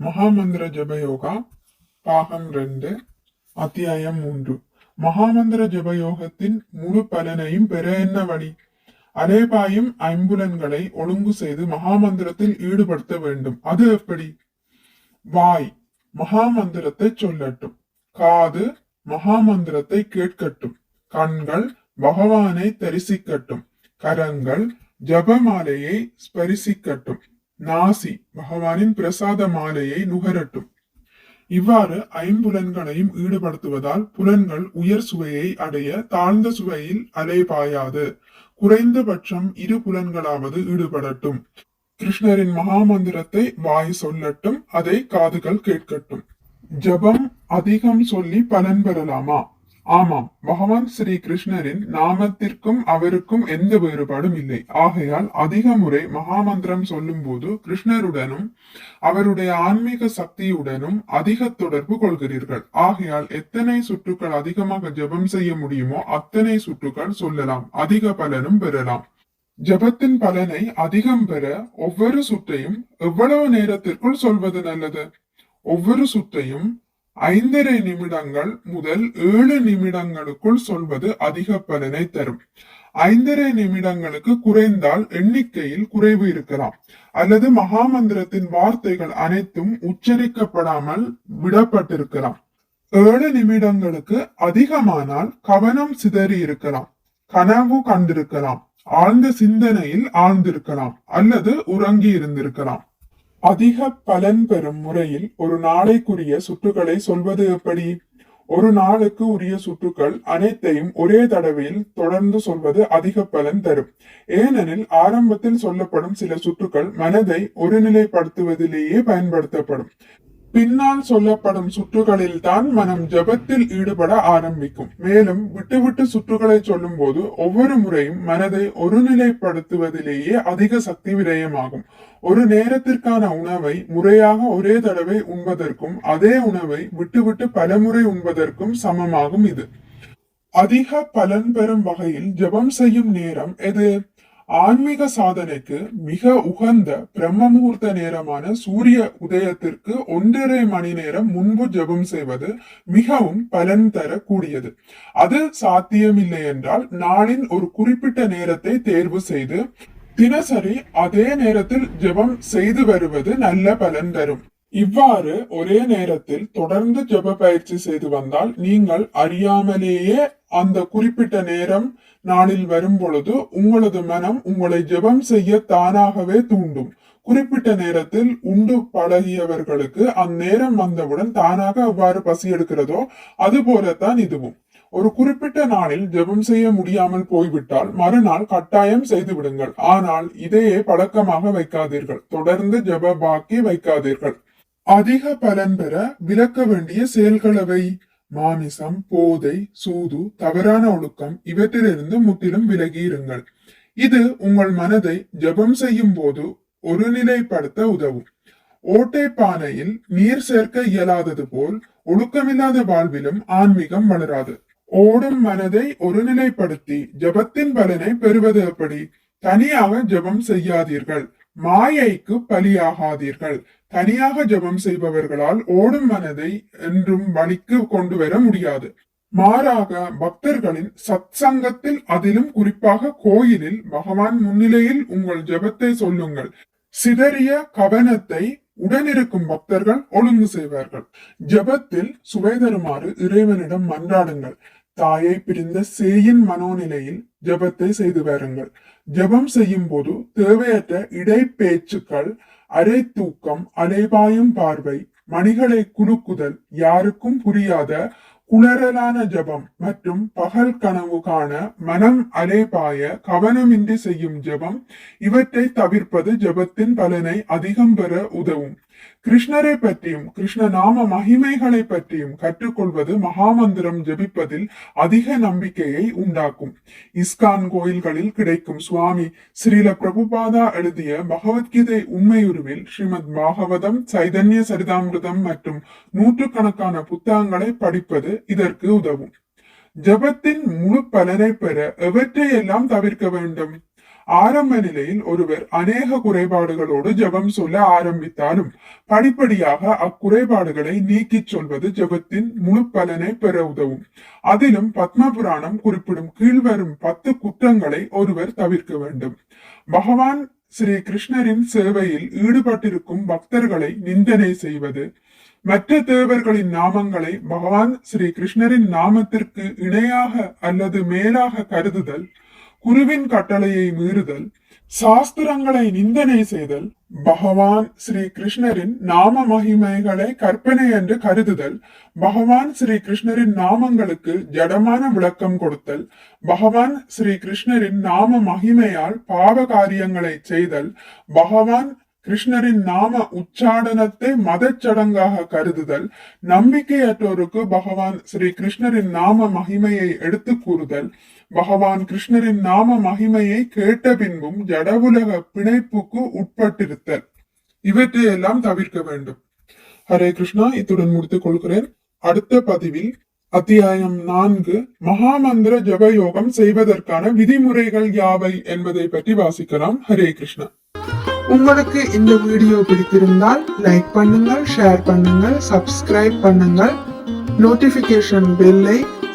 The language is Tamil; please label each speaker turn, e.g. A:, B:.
A: மகாமந்திர ஜபயோகா பாகம் ரெண்டு அத்தியாயம் மூன்று. மகாமந்திர ஜபயோகத்தின் முழு பலனையும் பெற என்ன வழி? அலேபாயும் ஐம்புலன்களை ஒழுங்கு செய்து மகாமந்திரத்தில் ஈடுபடுத்த வேண்டும். அது எப்படி? வாய் மகாமந்திரத்தை சொல்லட்டும். காது மகாமந்திரத்தை கேட்கட்டும். கண்கள் பகவானை தரிசிக்கட்டும். கரங்கள் ஜபமாலையை ஸ்பரிசிக்கட்டும். நாசி பகவானின் பிரசாத மாலையை நுகரட்டும். இவ்வாறு ஐம்புலன்களையும் ஈடுபடுத்துவதால் புலன்கள் உயர் சுவையை அடைய தாழ்ந்த சுவையில் அலைபாயாது குறைந்தபட்சம் இரு புலன்களாவது ஈடுபடட்டும். கிருஷ்ணரின் மகாமந்திரத்தை வாய் சொல்லட்டும் அதை காதுகள் கேட்கட்டும். ஜபம் அதிகம் சொல்லி பலன் பெறலாமா? ஆமாம் பகவான் ஸ்ரீ கிருஷ்ணரின் நாமத்திற்கும் அவருக்கும் எந்த வேறுபாடும் இல்லை. ஆகையால் அதிக முறை மகாமந்திரம் சொல்லும் போது கிருஷ்ணருடனும் அவருடைய ஆன்மீக சக்தியுடனும் அதிக தொடர்பு கொள்கிறீர்கள். ஆகையால் எத்தனை சுற்றுக்கள் அதிகமாக ஜெபம் செய்ய முடியுமோ அத்தனை சுற்றுக்கள் சொல்லலாம். அதிக பலனும் பெறலாம். ஜெபத்தின் பலனை அதிகம் பெற ஒவ்வொரு சுற்றையும் எவ்வளவு நேரத்திற்குள் சொல்வது நல்லது? ஒவ்வொரு சுற்றையும் ஐந்தரை நிமிடங்கள் முதல் ஏழு நிமிடங்களுக்குள் சொல்வது அதிக பலனை தரும். ஐந்தரை நிமிடங்களுக்கு குறைந்தால் எண்ணிக்கையில் குறைவு இருக்கலாம். அல்லது மகாமந்திரத்தின் வார்த்தைகள் அனைத்தும் உச்சரிக்கப்படாமல் விடப்பட்டிருக்கலாம். ஏழு நிமிடங்களுக்கு அதிகமானால் கவனம் சிதறி இருக்கலாம். கனவு கண்டிருக்கலாம். ஆழ்ந்த சிந்தனையில் ஆழ்ந்திருக்கலாம். அல்லது உறங்கி இருந்திருக்கலாம் அதிக பலன் பெறும் முறையில் ஒரு நாளைக்குரிய சுற்றுகளை சொல்வது எப்படி? ஒரு நாளுக்கு உரிய சுற்றுக்கள் அனைத்தையும் ஒரே தடவையில் தொடர்ந்து சொல்வது அதிக பலன் தரும். ஏனெனில் ஆரம்பத்தில் சொல்லப்படும் சில சுற்றுக்கள் மனதை ஒருநிலைப்படுத்துவதிலேயே பயன்படுத்தப்படும். பின்னால் சொல்லப்படும் சுற்றுகளில் தான் மனம் ஜபத்தில் ஈடுபட ஆரம்பிக்கும். மேலும் விட்டு விட்டு சுற்றுகளை சொல்லும் போது ஒவ்வொரு முறையும் மனதை ஒருநிலைப்படுத்துவதிலேயே அதிக சக்தி விரயமாகும். ஒரு நேரத்திற்கான உணவை முறையாக ஒரே தடவை உண்பதற்கும் அதே உணவை விட்டுவிட்டு பலமுறை உண்பதற்கும் சமமாகும் இது. அதிக பலன் பெறும் வகையில் ஜபம் செய்யும் நேரம் எது? ஆன்மீக சாதனைக்கு மிக உகந்த பிரம்ம முகூர்த்த நேரமான சூரிய உதயத்திற்கு ஒன்றரை மணி நேரம் முன்பு ஜெபம் செய்வது மிகவும் பலன் தரக்கூடியது. அது சாத்தியமில்லை என்றால் நாளின் ஒரு குறிப்பிட்ட நேரத்தை தேர்வு செய்து தினசரி அதே நேரத்தில் ஜெபம் செய்து வருவது நல்ல பலன் தரும். இவ்வாறு ஒரே நேரத்தில் தொடர்ந்து ஜெப பயிற்சி செய்து வந்தால் நீங்கள் அறியாமலேயே அந்த குறிப்பிட்ட நேரம் நாளில் வரும் பொழுது உங்களது மனம் உங்களை ஜெபம் செய்ய தானாகவே தூண்டும். குறிப்பிட்ட நேரத்தில் உண்டு பழகியவர்களுக்கு அந்நேரம் வந்தவுடன் தானாக அவ்வாறு பசி எடுக்கிறதோ அது போலத்தான் இதுவும். ஒரு குறிப்பிட்ட நாளில் ஜெபம் செய்ய முடியாமல் போய்விட்டால் மறுநாள் கட்டாயம் செய்து விடுங்கள் ஆனால் இதையே பழக்கமாக வைக்காதீர்கள். தொடர்ந்து ஜெப பாக்கி வைக்காதீர்கள். அதிக பலன் பெற விளக்க வேண்டிய செயல்களவை. மாமிசம் போதை சூது தவறான ஒழுக்கம் இவற்றிலிருந்து முற்றிலும் விலகி இருங்கள் இது உங்கள் மனதை ஜபம் செய்யும் போது ஒருநிலைப்படுத்த உதவும். ஓட்டை பானையில் நீர் சேர்க்க இயலாதது போல் ஒழுக்கமில்லாத வாழ்விலும் ஆன்மீகம் வளராது. ஓடும் மனதை ஒருநிலைப்படுத்தி ஜபத்தின் பலனை பெறுவது எப்படி? தனியாக ஜெபம் செய்யாதீர்கள். மாயைக்கு பலியாகாதீர்கள். தனியாக ஜெபம் செய்பவர்களால் ஓடும் மனதை என்றும் வழிக்கு கொண்டு வர முடியாது. மாறாக பக்தர்களின் சத் சங்கத்தில் அதிலும் குறிப்பாக கோயிலில் பகவான் முன்னிலையில் உங்கள் ஜெபத்தை சொல்லுங்கள். சிதறிய கவனத்தை உடனிருக்கும் பக்தர்கள் ஒழுங்கு செய்வார்கள். ஜெபத்தில் சுவை தருமாறு இறைவனிடம் மன்றாடுங்கள். தாயை பிரிந்த சேயின் மனோநிலையில் ஜெபத்தை செய்து வாருங்கள். ஜெபம் செய்யும் போது தேவையற்ற இடைப்பேச்சுக்கள் அரை தூக்கம் அலைபாயும் பார்வை மணிகளை குலுக்குதல் யாருக்கும் புரியாத குளறலான ஜபம் மற்றும் பகல் கனவு காண மனம் அலைபாய கவனமின்றி செய்யும் ஜபம் இவற்றை தவிர்ப்பது ஜபத்தின் பலனை அதிகம் பெற உதவும். கிருஷ்ணரை பற்றியும் கிருஷ்ண நாம மகிமைகளை பற்றியும் கற்றுக்கொள்வது மகாமந்திரம் ஜபிப்பதில் அதிக நம்பிக்கையை உண்டாக்கும். இஸ்கான் கோயில்களில் கிடைக்கும் சுவாமி ஸ்ரீல பிரபுபாதா எழுதிய பகவத்கீதை உண்மையுருவில் ஸ்ரீமத் பாகவதம் சைதன்ய சரிதாமிருதம் மற்றும் நூற்றுக்கணக்கான புத்தகங்களை படிப்பது இதற்கு உதவும். ஜபத்தின் முழு பலனை பெற எவற்றையெல்லாம் தவிர்க்க வேண்டும்? ஆரம்ப நிலையில் ஒருவர் அநேக குறைபாடுகளோடு ஜபம் சொல்ல ஆரம்பித்தாலும் படிப்படியாக அக்குறைபாடுகளை நீக்கிச் சொல்வது ஜபத்தின் முழு பலனை பெற உதவும். அதிலும் பத்ம புராணம் குறிப்பிடும் கீழ்வரும் பத்து குற்றங்களை ஒருவர் தவிர்க்க வேண்டும். பகவான் ஸ்ரீ கிருஷ்ணரின் சேவையில் ஈடுபட்டிருக்கும் பக்தர்களை நிந்தனை செய்வது மற்ற தேவர்களின் நாமங்களை பகவான் ஸ்ரீ கிருஷ்ணரின் நாமத்திற்கு இணையாக அல்லது மேலாக கருதுதல் குருவின் கட்டளையை மீறுதல் சாஸ்திரங்களை நிந்தனை செய்தல் பகவான் ஸ்ரீ கிருஷ்ணரின் நாம மகிமைகளை கற்பனை என்று கருதுதல் பகவான் ஸ்ரீ கிருஷ்ணரின் நாமங்களுக்கு ஜடமான விளக்கம் கொடுத்தல் பகவான் ஸ்ரீ கிருஷ்ணரின் நாம மகிமையால் பாவ காரியங்களை செய்தல் பகவான் கிருஷ்ணரின் நாம உச்சாடனத்தை மதச்சடங்காக கருதுதல் நம்பிக்கையற்றோருக்கு பகவான் ஸ்ரீ கிருஷ்ணரின் நாம மகிமையை எடுத்து கூறுதல் பகவான் கிருஷ்ணரின் நாம மகிமையை கேட்ட பின்பும் ஜடவுலக பிணைப்புக்கு உட்பட்டிருத்தல். இவற்றையெல்லாம் தவிர்க்க வேண்டும். ஹரே கிருஷ்ணா இத்துடன் முடித்துக் கொள்கிறேன். அடுத்த பதிவில் அத்தியாயம் நான்கு மகாமந்திர ஜபயோகம் செய்வதற்கான விதிமுறைகள் யாவை என்பதை பற்றி வாசிக்கலாம். ஹரே கிருஷ்ணா.
B: உங்களுக்கு இந்த வீடியோ பிடித்திருந்தால் லைக் பண்ணுங்கள் ஷேர் பண்ணுங்கள் சப்ஸ்கிரைப் பண்ணுங்கள். நோட்டிபிகேஷன் பெல்லை